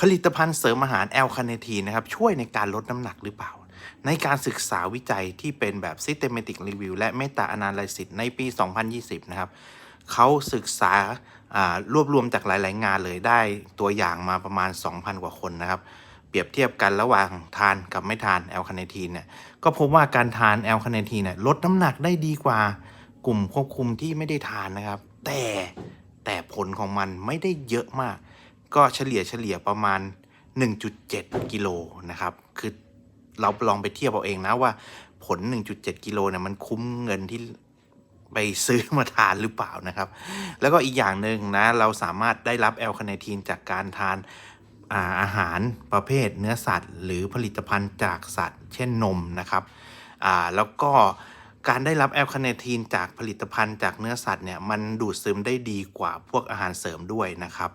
ผลิตภัณฑ์เสริมอาหารแอลคาเนทีนนะครับช่วยในการลดน้ำหนักหรือเปล่า ในการศึกษาวิจัยที่เป็นแบบ Systematic Review และ Meta Analysis ในปี 2020 นะครับเขาศึกษาอ่ารวบรวมจากหลาย ๆ งานเลยได้ตัวอย่างมาประมาณ 2,000 กว่าคนนะครับ เปรียบเทียบกันระหว่างทานกับไม่ทานแอลคาเนทีนเนี่ยก็พบว่าการทานแอลคาเนทีนเนี่ยลดน้ำหนักได้ดีกว่ากลุ่มควบคุมที่ไม่ได้ทานนะครับ แต่แต่ผลของมันไม่ได้เยอะมาก ก็เฉลี่ยเฉลี่ยประมาณ 1.7 กิโลนะครับ คือเราลองไปเทียบเอาเองนะว่าผล 1.7 กิโลเนี่ยมันคุ้มเงินที่ไปซื้อมาทานหรือเปล่านะครับ แล้วก็อีกอย่างหนึ่งนะเราสามารถได้รับแอลคาเนทีนจากการทานอาอาหารประเภทเนื้อสัตว์ หรือผลิตภัณฑ์จากสัตว์ เช่นนมนะครับแล้วก็การได้รับแอลคาเนทีนจากผลิตภัณฑ์จากเนื้อสัตว์เนี่ยมันดูดซึมได้ดีกว่าพวกอาหารเสริมด้วยนะครับ